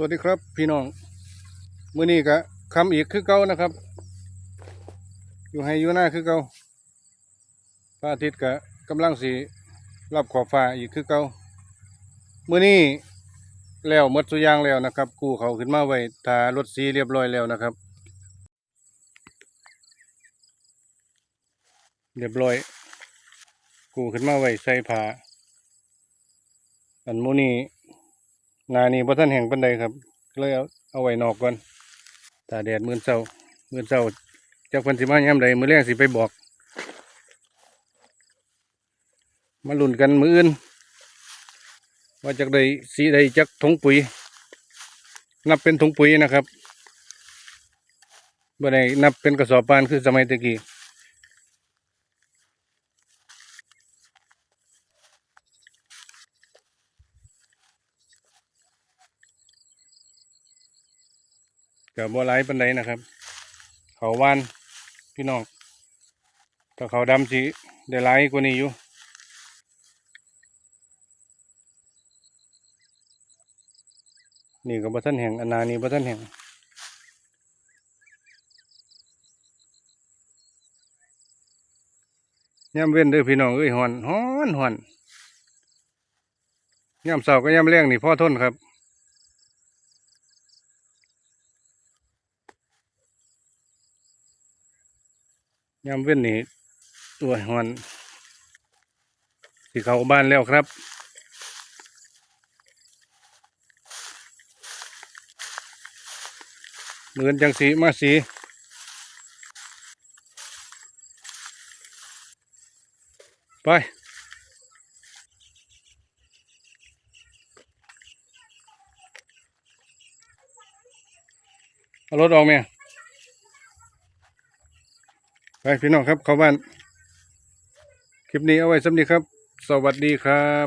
สวัสดีครับพี่น้องมื้อนี้ก็คำอีกคือเก่านะครับ อยู่ให้อยู่หน้าคือเก่าพระอาทิตย์ก็กำลังสีรับขอบฟ้าอีกคือเก่ามื้อนี้แล้วมดสุยางแล้วนะครับ กู้เขาขึ้นมาไว้ทารถสีเรียบร้อยแล้วนะครับ เรียบร้อย กู้ขึ้นมาไว้ใส่ผ้าอันมื้อนี้ นานี่พอท่านแห่งปันใดครับเลยเอาเอาไว้นอกก่อนตาแดดมื่นเศร้ามื่นเศร้าจากพันสิมายามใดมือแรงสิไปบอก มาลุ่นกันมืออื่นว่าจากใดสีใดจากถุงปุ๋ย นับเป็นถุงปุ๋ยนะครับบ่ได้นับเป็นกระสอบปานคือสมัยตะกี้ กับบัวไหลปันใดนะครับ เขาวานพี่น้องถ้าเขาดำสีได้หลายกว่านี้อยู่นี่ก็บ่ทันแห่งอนานี่บ่ทันแห่งย่ำเว้นเด้อพี่น้องเอ้ยหอนหอนหอนย่ำเสาก็ย่ำแรงนี่พ่อทนครับ ย่ำเว้นนี่ตัวหอนสิเขาบ้านแล้วครับเหมือนจังสีมาสีไปเอารถออกไหม ไปพี่น้องครับเข้าบ้าน คลิปนี้เอาไว้สำนีครับ สวัสดีครับ